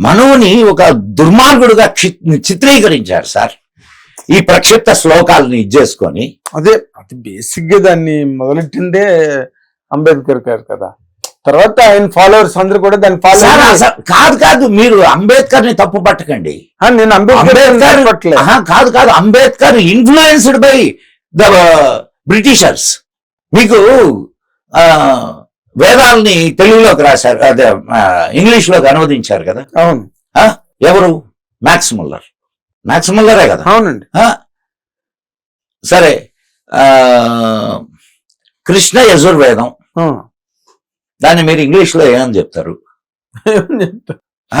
మనువుని ఒక దుర్మార్గుడుగా చిత్రీకరించారు సార్. ఈ ప్రక్షిప్త శ్లోకాలను ఇచ్చేసుకొని అదే అది బేసిక్గా దాన్ని మొదలెట్టిందే అంబేద్కర్ గారు కదా. తర్వాత ఆయన ఫాలోవర్స్ అందరూ కూడా దాన్ని ఫాలో కాదు కాదు మీరు అంబేద్కర్ని తప్పు పట్టకండి. నేను అంబేద్కర్ కాదు కాదు Ambedkar influenced by the Britishers మీకు ఆ, వేదాల్ని తెలుగులోకి రాశారు అదే ఇంగ్లీష్లోకి అనువదించారు కదా? అవును. ఎవరు? Max Muller. మ్యాక్స్ ముల్లరే కదా? అవునండి. సరే కృష్ణ యజుర్వేదం. దాన్ని మీరు ఇంగ్లీష్లో ఏమని చెప్తారు?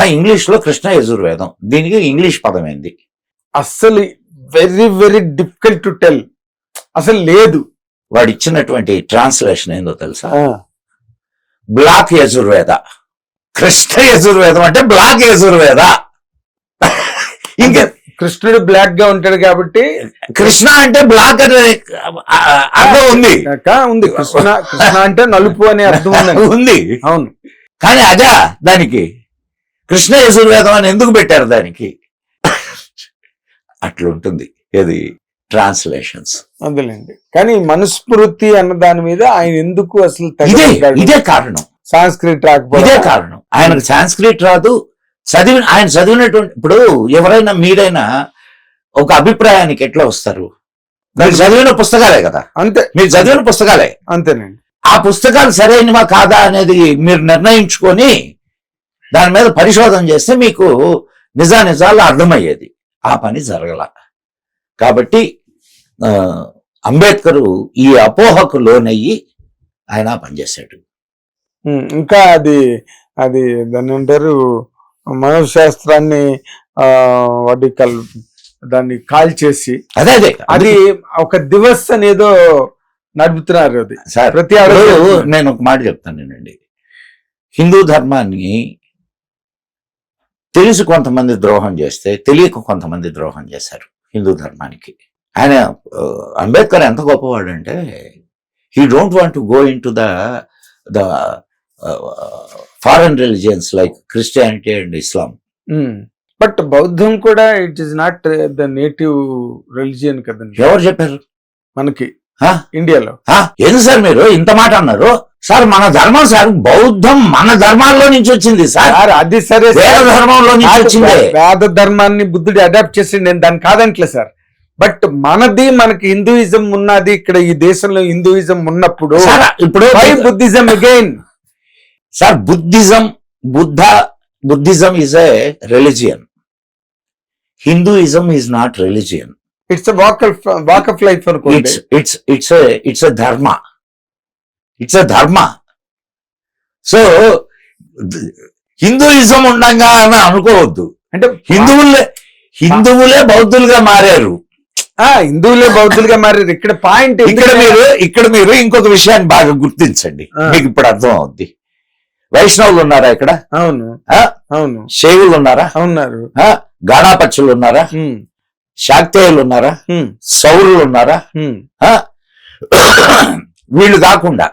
ఇంగ్లీష్లో కృష్ణ యజుర్వేదం. దీనికి ఇంగ్లీష్ పదం ఏంది అస్సలు very very difficult to tell. అసలు లేదు. వాడు ఇచ్చినటువంటి ట్రాన్స్లేషన్ ఏందో తెలుసా. బ్లాక్ యజుర్వేద. కృష్ణ యజుర్వేదం అంటే బ్లాక్ యజుర్వేద. ఇంకా కృష్ణుడు బ్లాక్గా ఉంటాడు కాబట్టి కృష్ణ అంటే బ్లాక్ అనే అర్థం ఉంది. ఉంది. కృష్ణ కృష్ణ అంటే నలుపు అనే అర్థం ఉంది. అవును. కానీ అదా దానికి కృష్ణ యజుర్వేదం అని ఎందుకు పెట్టారు దానికి? అట్లుంటుంది. ఇది ట్రాన్స్లేషన్స్. అందులేండి. కానీ మనస్మృతి అన్న దాని మీద ఆయన ఎందుకు అసలు ఇదే ఇదే కారణం. సాంస్క్రిట్ ఇదే రాకపోతే కారణం. ఆయనకు సాంస్క్రిట్ రాదు చదివి ఆయన చదివినటువంటి ఇప్పుడు ఎవరైనా మీరైనా ఒక అభిప్రాయానికి ఎట్లా వస్తారు? మీరు చదివిన పుస్తకాలే కదా. అంతే. మీరు చదివిన పుస్తకాలే. అంతేనండి. ఆ పుస్తకాలు సరైనవా కాదా అనేది మీరు నిర్ణయించుకొని దాని మీద పరిశోధన చేస్తే మీకు నిజా నిజాలు అర్థమయ్యేది. ఆ పని జరగల. కాబట్టి అంబేద్కరు ఈ అపోహకు లోనయ్యి ఆయన ఆ పని చేశాడు ఉమ్, ఇంకా అది అది దాన్ని అంటారు మనోశాస్త్రాన్ని ఆ వాటి కల్ దాన్ని కాల్ చేసి అదే అదే. అది ఒక దివస్ అనేదో నడుపుతున్నారు అది. ప్రతి నేను ఒక మాట చెప్తాను నేనండి. హిందూ ధర్మాన్ని తెలిసి కొంతమంది ద్రోహం చేస్తే తెలియక కొంతమంది ద్రోహం చేశారు హిందూ ధర్మానికి. ఆయన అంబేద్కర్ ఎంత గొప్పవాడు అంటే he don't want to go in to the the foreign religions like Christianity and Islam but బౌద్ధం కూడా it is not the native religion కదండి. ఎవరు చెప్పారు? మనకి? ఇండియాలో. ఏంది సార్ మీరు? ఇంత మాట అన్నారు. సార్ మన ధర్మం సార్ బౌద్ధం మన ధర్మాల్లో నుంచి వచ్చింది సార్. అది సరే వేద. ధర్మంలో నుంచి వచ్చిందే. వేద ధర్మాన్ని బుద్ధుడు అడాప్ట్ చేసి నేను దాన్ని కాదంటలే సార్. బట్ మనది మనకి హిందూయిజం ఉన్నది ఇక్కడ ఈ దేశంలో హిందూయిజం ఉన్నప్పుడు ఇప్పుడు Buddhism again sir Buddhism Buddha Buddhism is a religion Hinduism is not religion it's walk walk of life it's it's it's it's a dharma it's a ధర్మ సో హిందూయిజం ఉండంగా అని అనుకోవద్దు. అంటే హిందువులే హిందువులే బౌద్ధులుగా మారారు. హిందువులే బౌద్ధులుగా మారారు. ఇక్కడ పాయింట్ ఇక్కడ మీరు ఇక్కడ మీరు ఇంకొక విషయాన్ని బాగా గుర్తించండి. మీకు ఇప్పుడు అర్థం అవుద్ది వైష్ణవులు ఉన్నారా ఇక్కడ? అవును. ఆ? అవును. శైవులు ఉన్నారా? అవున్నారు. ఆ? గాడాపచ్చులు ఉన్నారా? శాక్తేయులు ఉన్నారా? సౌరులు ఉన్నారా? వీళ్ళు కాకుండా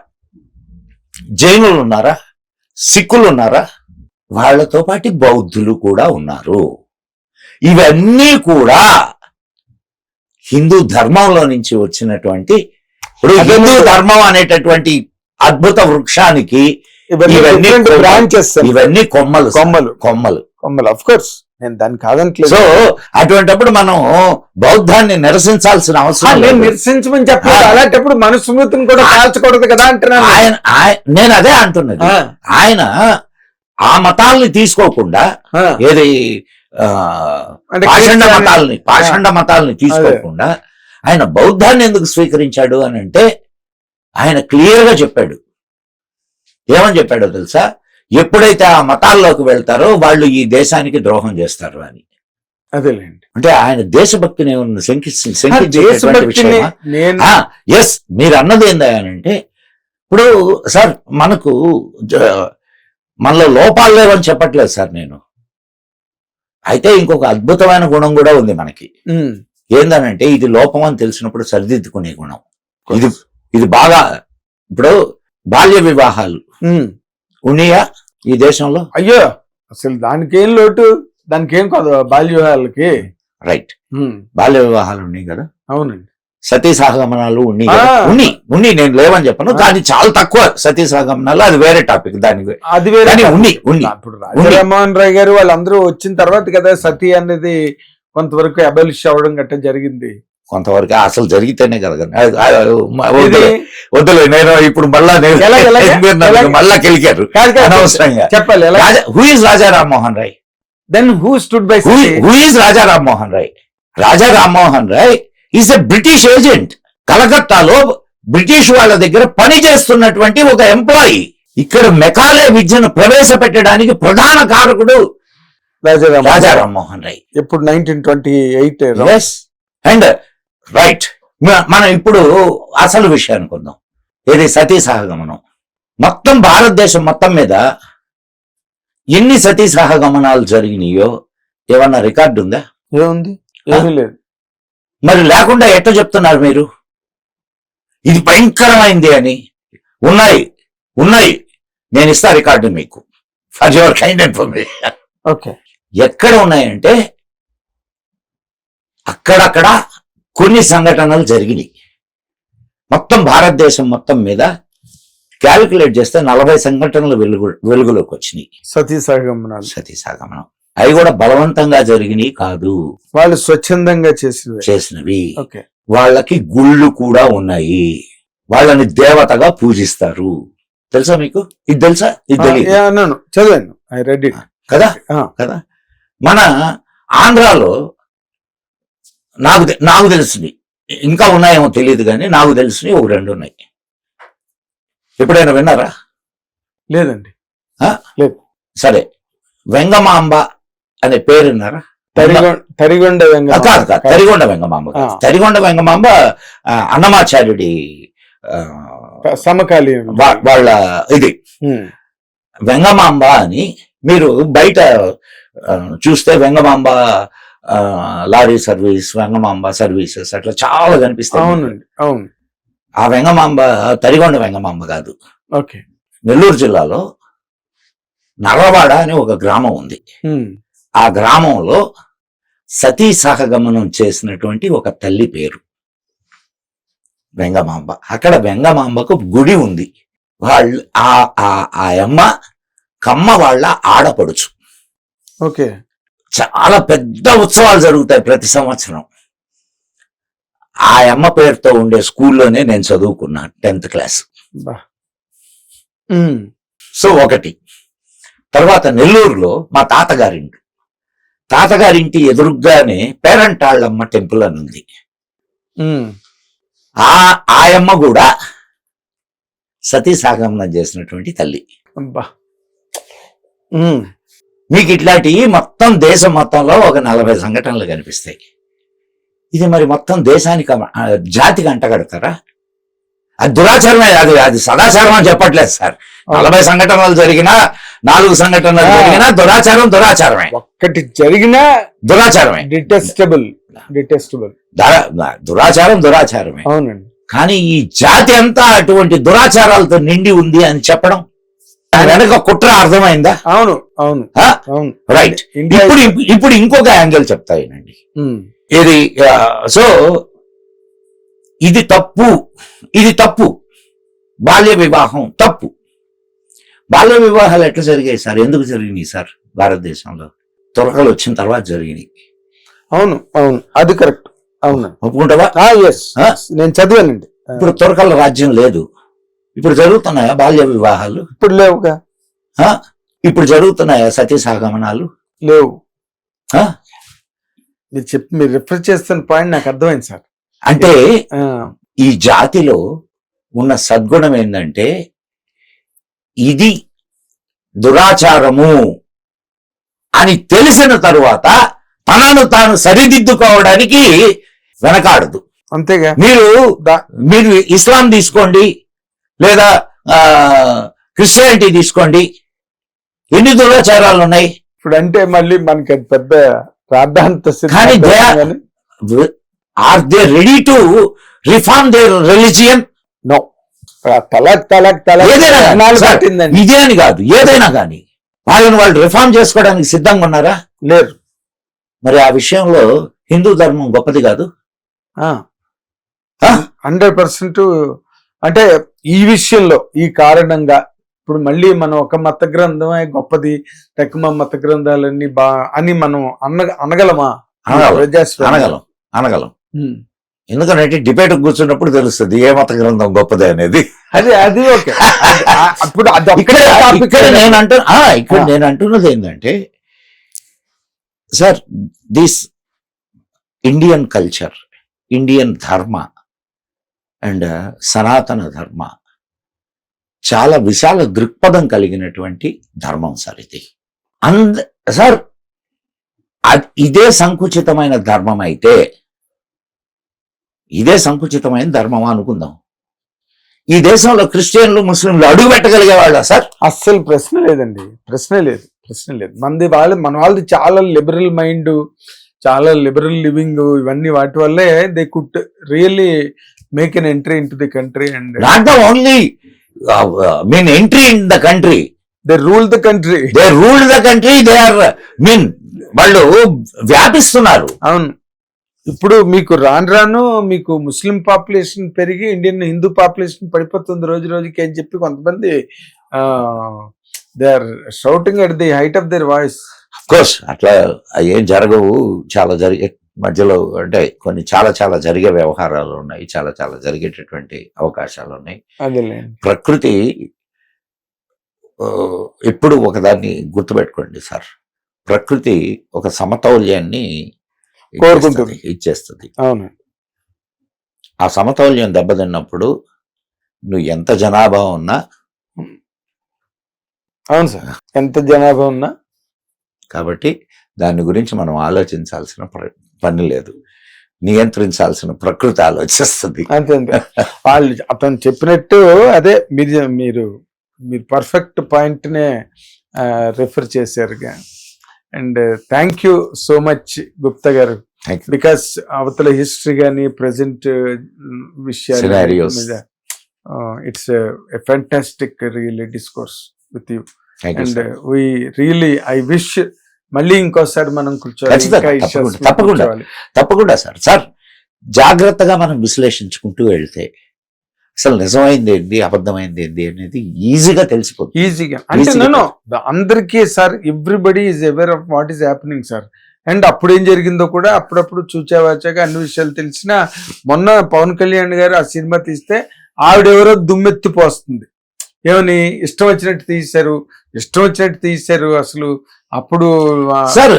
జైనులు ఉన్నారా? సిక్కులు ఉన్నారా? వాళ్ళతో పాటు బౌద్ధులు కూడా ఉన్నారు. ఇవన్నీ కూడా హిందూ ధర్మంలో నుంచి వచ్చినటువంటి ఇప్పుడు హిందూ ధర్మం అనేటటువంటి అద్భుత వృక్షానికి ఇవన్నీ కొమ్మలు. ఇవన్నీ కొమ్మలు. కొమ్మలు. కొమ్మలు. కొమ్మలు. అఫ్ కోర్స్ నేను దాన్ని కాదంటలేదు. సో అటువంటిప్పుడు మనం బౌద్ధాన్ని నిరసించాల్సిన అవసరం నేను. నిరసించమని చెప్పలేదు. అలాంటప్పుడు మనుస్మృతిని కూడా కాల్చకూడదు కదా అంటున్నాను. ఆయన ఆయ- నేను అదే అంటున్నది. ఆయన ఆ మతాల్ని తీసుకోకుండా ఏది పాషండ మతాల్ని పాషండ మతాల్ని తీసుకోకుండా ఆయన బౌద్ధాన్ని ఎందుకు స్వీకరించాడు అని అంటే ఆయన క్లియర్గా చెప్పాడు. ఏమని చెప్పాడో తెలుసా? ఎప్పుడైతే ఆ మతాల్లోకి వెళ్తారో వాళ్ళు ఈ దేశానికి ద్రోహం చేస్తారు అని. అదేలేండి. అంటే ఆయన దేశభక్తిని శంకించి ఎస్ మీరు అన్నది ఏందంటే ఇప్పుడు సార్ మనకు మనలో లోపాలు లేవని చెప్పట్లేదు సార్ నేను. అయితే ఇంకొక అద్భుతమైన గుణం కూడా ఉంది మనకి. ఏందనంటే ఇది లోపం అని తెలిసినప్పుడు సరిదిద్దుకునే గుణం. ఇది ఇది బాగా ఇప్పుడు బాల్య వివాహాలు. ఉన్నాయా ఈ దేశంలో? అయ్యో అసలు దానికి ఏం లోటు దానికి ఏం కాదు బాల్య వివాహాలకి. రైట్ బాల్య వివాహాలు ఉన్నాయి కదా? అవునండి. సతీ సహగమనాలు. కదా? ఉన్నాయి. ఉన్నాయి. నేను లేవని చెప్పను. కానీ చాలా తక్కువ సతీ సహగమనాలు అది వేరే టాపిక్. దానికి అది వేరే ఉన్నాయి. ఇప్పుడు రాజరామోహన్ రాయ్ గారు వాళ్ళందరూ వచ్చిన తర్వాత కదా సతీ అనేది కొంతవరకు అబలిష్ అవ్వడం గట్ట జరిగింది. కొంతవరకు అసలు జరిగితేనే కదా వద్దులే. నేను ఇప్పుడు మళ్ళా? మళ్ళా కెలికారు. అనవసరంగా. చెప్పాలి who is Raja Rammohan Roy? Then who stood by who is Raja Rammohan Roy? Raja Rammohan Roy is a British agent కలకత్తాలో బ్రిటిష్ వాళ్ళ దగ్గర పని చేస్తున్నటువంటి ఒక ఎంప్లాయీ ఇక్కడ మెకాలే విద్యను ప్రవేశపెట్టడానికి ప్రధాన కారకుడు రాజా రామ్మోహన్ రాయ్. ఇప్పుడు nineteen twenty eight and right మనం ఇప్పుడు అసలు విషయానికి వద్దాం ఇది సతీ సహగమనం మొత్తం భారతదేశం మొత్తం మీద ఎన్ని సతీ సహగమనాలు జరిగినాయో ఏమన్నా రికార్డు ఉందా ఏముంది? ఏమీ లేదు. మరి లేకుండా ఎట్ట చెప్తున్నారు మీరు? ఇది భయంకరమైంది అని. ఉన్నాయి ఉన్నాయి. నేను ఇస్తా రికార్డు మీకు. For your kind information okay. ఎక్కడ ఉన్నాయంటే అక్కడక్కడ కొన్ని సంఘటనలు జరిగినాయి. మొత్తం భారతదేశం మొత్తం మీద క్యాలిక్యులేట్ చేస్తే నలభై సంఘటనలు వెలుగు వెలుగులోకి వచ్చినాయి. సతీ సహగమనాలు సతీ సాగమనం అవి కూడా బలవంతంగా జరిగినాయి కాదు. వాళ్ళు స్వచ్ఛందంగా చేసినవి. చేసినవి. ఓకే. వాళ్ళకి గుళ్ళు కూడా ఉన్నాయి. వాళ్ళని దేవతగా పూజిస్తారు. తెలుసా మీకు? ఇది తెలుసా? ఇది తెలియదు చదివాను ఐ రెడ్ ఇట్ కదా? కదా? మన ఆంధ్రాలో నాకు నాకు తెలిసినవి. ఇంకా ఉన్నాయేమో తెలియదు కానీ నాకు తెలిసినవి ఒక రెండు ఉన్నాయి. ఎప్పుడైనా విన్నారా? లేదండి. సరే. వెంగమాంబ అనే పేరు విన్నారా తరిగొండ తరిగొండ ఆ, వెంగ కాదు కాదు. తరిగొండ వెంగమాంబ. తరిగొండ వెంగమాంబ అన్నమాచార్యుడి సమకాలీన వాళ్ళ ఇది. వెంగమాంబ అని మీరు బయట చూస్తే Vengamamba lorry service Vengamamba services అట్లా చాలా కనిపిస్తాయి. అవునండి అవును. ఆ వెంగమాంబ తరిగొండ వెంగమాంబ కాదు. ఓకే. నెల్లూరు జిల్లాలో నర్రవాడ అని ఒక గ్రామం ఉంది. ఆ గ్రామంలో సతీ సహగమనం చేసినటువంటి ఒక తల్లి పేరు. వెంగమాంబ. అక్కడ వెంగమాంబకు గుడి ఉంది. వాళ్ళు ఆ ఆ అమ్మ కమ్మ వాళ్ళ ఆడపడుచు. ఓకే. చాలా పెద్ద ఉత్సవాలు జరుగుతాయి ప్రతి సంవత్సరం. ఆ అమ్మ పేరుతో ఉండే స్కూల్లోనే నేను చదువుకున్నా టెన్త్ క్లాస్. సో ఒకటి. తర్వాత నెల్లూరులో మా తాతగారింటి. తాతగారింటి ఎదురుగ్గానే పేరంటాళ్ళమ్మ టెంపుల్ అని ఉంది ఆ ఆయమ్మ కూడా సతీ సాగమనం చేసినటువంటి తల్లి. మీకు ఇట్లాంటివి మొత్తం దేశం మొత్తంలో ఒక నలభై సంఘటనలు కనిపిస్తాయి. ఇది మరి మొత్తం దేశానికి జాతికి అంటగడతారా? అది దురాచారమే అది అది సదాచారం అని చెప్పట్లేదు సార్. నలభై సంఘటనలు జరిగినా నాలుగు సంఘటనలు. జరిగినా దురాచారం దురాచారమే. ఒక్కటి జరిగినా దురాచారమే. Detestable detestable. దురాచారం దురాచారమే. అవునండి. కానీ ఈ జాతి అంతా అటువంటి దురాచారాలతో నిండి ఉంది అని చెప్పడం? వెనక కుట్ర అర్థమైందా? అవును అవును? అవును. రైట్ ఇప్పుడు ఇప్పుడు ఇంకొక యాంగిల్ చెప్తాయినండి. ఇది సో ఇది తప్పు ఇది తప్పు. బాల్య వివాహం తప్పు. బాల్య వివాహాలు ఎట్లా జరిగాయి సార్? ఎందుకు జరిగినాయి సార్ భారతదేశంలో? తురకలు వచ్చిన తర్వాత జరిగినాయి. అవును అవును. అది కరెక్ట్. అవును. ఒప్పుకుంటావా? నేను చదివానండి. ఇప్పుడు తురకల రాజ్యం లేదు. ఇప్పుడు జరుగుతున్నాయా బాల్య వివాహాలు? ఇప్పుడు లేవుగా? ఇప్పుడు జరుగుతున్నాయా సతీ సాగమనాలు లేవు? మీరు చెప్పి మీరు రిఫర్ చేస్తున్న పాయింట్ నాకు అర్థమైంది సార్. అంటే ఈ జాతిలో ఉన్న సద్గుణం ఏంటంటే ఇది దురాచారము అని తెలిసిన తరువాత తనను తాను సరిదిద్దుకోవడానికి వెనకాడదు. అంతేగా? మీరు మీరు ఇస్లాం తీసుకోండి లేదా క్రిస్టియానిటీ తీసుకోండి. ఎన్ని దురాచారాలు ఉన్నాయి? ఇప్పుడు అంటే మళ్ళీ మనకి పెద్ద ప్రార్థాంత కానీ. Are they ready to reform their religion? No. Talaq తలక్ తలక్ ఇదే అని కాదు ఏదైనా కానీ. వాళ్ళని వాళ్ళు రిఫార్మ్ చేసుకోవడానికి సిద్ధంగా ఉన్నారా? లేరు. మరి ఆ విషయంలో హిందూ ధర్మం గొప్పది కాదు? ఆ? హండ్రెడ్ పర్సెంట్ అంటే ఈ విషయంలో ఈ కారణంగా ఇప్పుడు మళ్ళీ మనం ఒక మత గ్రంథమే గొప్పది తక్కువ మత గ్రంథాలన్నీ బా అని మనం అన్న అనగలమా? అనగలం. అనగలం. ఎందుకంటే డిబేట్ కూర్చున్నప్పుడు తెలుస్తుంది ఏ మత గ్రంథం గొప్పది అనేది. అది అది ఓకే. ఇక్కడ నేను ఇక్కడ. నేను అంటున్నది ఏంటంటే sir this Indian culture Indian dharma and sanatana dharma చాలా విశాల దృక్పథం కలిగినటువంటి ధర్మం సార్ ఇది. అంద సార్ అద్- ఇదే సంకుచితమైన ధర్మం అయితే ఇదే సంకుచితమైన ధర్మం అనుకుందాం. ఈ దేశంలో క్రిస్టియన్లు ముస్లింలు అడుగు పెట్టగలిగేవాళ్ళ సార్? అస్సలు ప్రశ్న లేదండి. ప్రశ్న లేదు. ప్రశ్న లేదు. మనది వాళ్ళు మన వాళ్ళది చాలా లిబరల్ మైండ్ చాలా లిబరల్ లివింగ్ ఇవన్నీ వాటి వల్లే they could really make an entry in to the country and not the only mean entry in the country they rule the country they rule the country they are mean వాళ్ళు వ్యాపిస్తున్నారు. అవును. ఇప్పుడు మీకు రాను రాను మీకు ముస్లిం పాపులేషన్ పెరిగి Indian Hindu population పడిపోతుంది రోజు రోజుకి అని చెప్పి కొంతమంది they are shouting at the height of their voice కోర్స్ అట్లా ఏం జరగవు. చాలా జరిగే మధ్యలో అంటే కొన్ని చాలా చాలా జరిగే వ్యవహారాలు ఉన్నాయి. చాలా చాలా జరిగేటటువంటి అవకాశాలు ఉన్నాయి. ప్రకృతి ఎప్పుడు ఒకదాన్ని గుర్తుపెట్టుకోండి సార్. ప్రకృతి ఒక సమతౌల్యాన్ని కోరుకుంటుంది. ఇచ్చేస్తది- అవును. ఆ సమతౌల్యం దెబ్బతిన్నప్పుడు నువ్వు ఎంత జనాభా ఉన్నా అవును సార్. ఎంత జనాభా ఉన్నా కాబట్టి దాని గురించి మనం ఆలోచించాల్సిన పని లేదు. నియంత్రించాల్సిన ప్రకృతి ఆలోచిస్తుంది. అంతే వాళ్ళు అతను చెప్పినట్టు అదే మీరు మీరు మీరు పర్ఫెక్ట్ పాయింట్ నే రెఫర్ చేశారు and thank you so much Gupta గారు Thank you. బికాస్ అవతల హిస్టరీ కానీ ప్రజెంట్ విషయాలు Scenarios. It's fantastic really discourse with you and. We really I wish మళ్ళీ ఇంకోసారి మనం కూర్చోవాలి తప్పకుండా. తప్పకుండా సార్ సార్ జాగ్రత్తగా మనం విశ్లేషించుకుంటూ వెళ్తే అసలు నిజమైంది ఏంటి? అబద్ధమైంది ఏంటి అనేది ఈజీగా తెలిసిపోతుంది. ఈజీగా. అంటే నేను అందరికీ sir everybody is aware of what is happening sir and అప్పుడు ఏం జరిగిందో కూడా అప్పుడప్పుడు చూచావాచాగా అన్ని విషయాలు తెలిసిన మొన్న పవన్ కళ్యాణ్ గారు ఆ సినిమా తీస్తే ఆవిడెవరో దుమ్మెత్తిపోస్తుంది. ఏమని? ఇష్టం వచ్చినట్టు తీశారు. ఇష్టం వచ్చినట్టు తీశారు అసలు. అప్పుడు సార్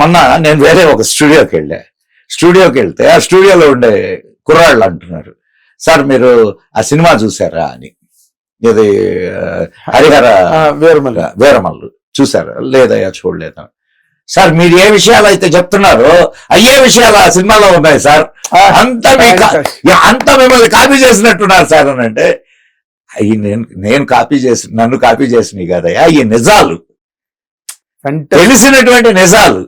మొన్న నేను వేరే ఒక స్టూడియోకి వెళ్ళా. స్టూడియోకి వెళ్తే ఆ స్టూడియోలో ఉండే కుర్రాళ్ళు అంటున్నారు. సార్ మీరు ఆ సినిమా చూసారా అని? ఇది హరిహర వీరమల్లి. వీరమల్లు. చూసారా లేదయ్యా చూడలేదా? సార్ మీరు ఏ విషయాలు అయితే చెప్తున్నారో అయ్యే విషయాలు ఆ సినిమాలో ఉన్నాయి సార్. అంతా అంతా మిమ్మల్ని కాపీ చేసినట్టున్నారు సార్ అని అంటే అయ్యి నేను నేను కాపీ చేసి నన్ను కాపీ చేసినవి కదయ్యా అయ్యి నిజాలు. తెలిసినటువంటి నిజాలు.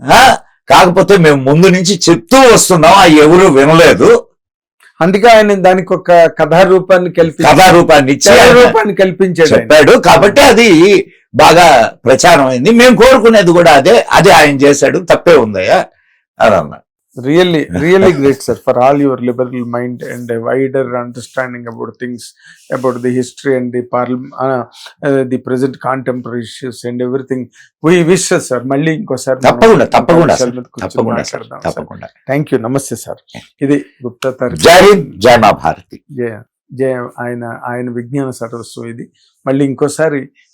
ఆ? కాకపోతే మేము ముందు నుంచి చెప్తూ వస్తున్నాం అవి ఎవరు వినలేదు. అందుకే ఆయన దానికి ఒక కథా రూపాన్ని కల్పించి కథా రూపాన్ని కల్పించాడు. చెప్పాడు కాబట్టి అది బాగా ప్రచారం అయింది మేము కోరుకునేది కూడా అదే అదే ఆయన చేశాడు. తప్పే ఉందయ్యా. అని అన్నా really really great sir for all your liberal mind and a wider understanding about things about the history and the parliament uh, uh, the present contemporary issues and everything we wish sir మళ్ళీ ఇంకోసారి తప్పకుండా తప్పకుండా sir sir thank you నమస్తే sir ఇది గుప్తా తరఫు జై జై మా భారతి జయ జయ ఆయన ఆయన విజ్ఞాన సరస్సు ఇది మళ్ళీ ఇంకోసారి